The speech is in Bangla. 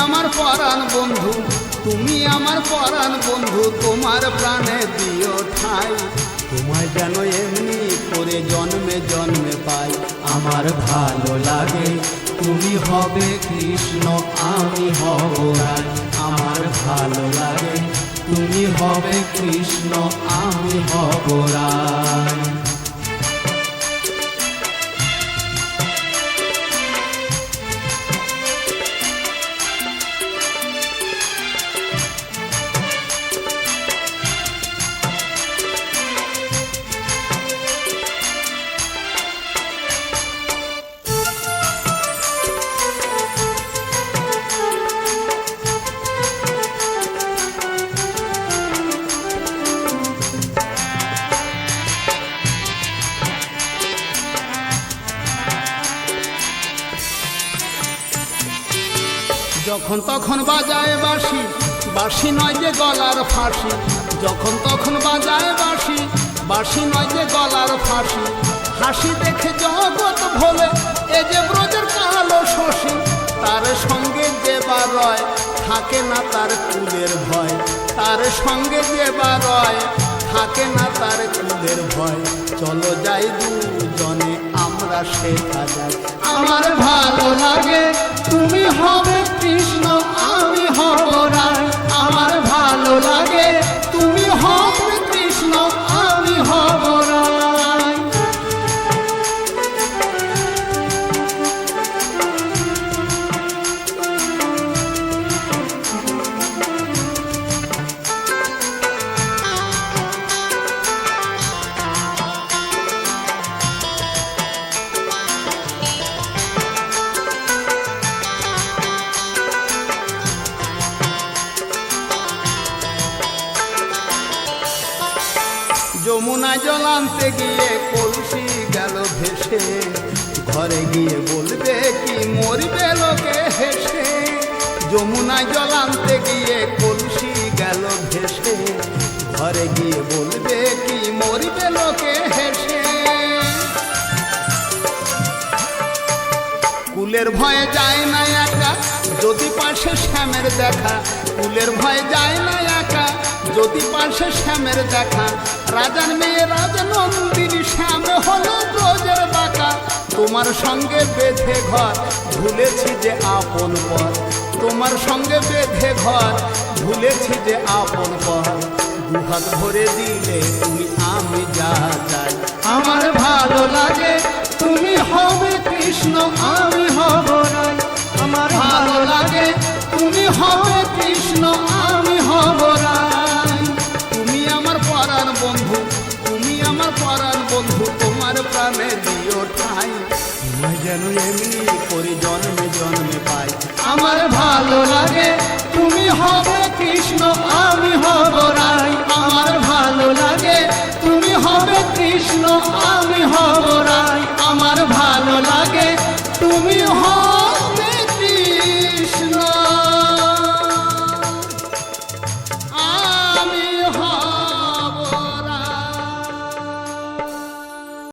আমার পরাণ বন্ধু, তুমি আমার পরাণ বন্ধু, তোমার প্রাণে দিও ঠাই। তোমায় যেন এমনি করে জন্মে জন্মে পাই, আমার ভালো লাগে। তুমি হবে কৃষ্ণ, আমি হব রায়। আমার ভালো লাগে। তুমি হবে কৃষ্ণ, আমি হব রায়। যখন তখন বাজায় বাসি বাঁশি নয় যে গলার ফাঁসি। যখন তখন বাজায় বাসি বাঁশি নয় যে গলার ফাঁসি। হাসি দেখে জগৎ ভোলে, এ যে ব্রজের কালো শশী। তার সঙ্গে যে রয়, থাকে না তার কুলের ভয়। তার সঙ্গে যে রয়, থাকে না তার কুলের ভয়। চলো যাই দুজনে আমরা শেখা আমার ভালো লাগে তুমি হবে কৃষ্ণ যমুনা জল গিয়ে কলসি গেল ভেসে। ঘরে গিয়ে বলবে কি মরবে লোকে হেসে। যমুনা জল গিয়ে কলসি গেল ভেসে। ঘরে গিয়ে বলবে কি মরবে লোকে হেসে। কুলের ভয়ে যায় না একা, যদি পাশে শ্যামের দেখা, কুলের ভয়ে যায় না একা যদি পাশে শ্যামের দেখা, রাজার মেয়ে রাজনন্দিনী শ্যাম হলো ব্রজের বাঁকা। তোমার সঙ্গে বেঁধে ঘর, ভুলেছি যে আপন পর। তোমার সঙ্গে বেঁধে ঘর, ভুলেছি যে আপন পর। দুহাত ভরে দিলে তুমি আমি যা চাই। আমার ভালো লাগে, তুমি হবে কৃষ্ণ, আমি হব রায় আমার ভালো লাগে, তুমি হবে কৃষ্ণ, আমি যেন এমনি করে জন্মে জন্মে পাই। আমার ভালো লাগে, তুমি হবে কৃষ্ণ, আমি হব রাই। আমার ভালো লাগে, তুমি হবে কৃষ্ণ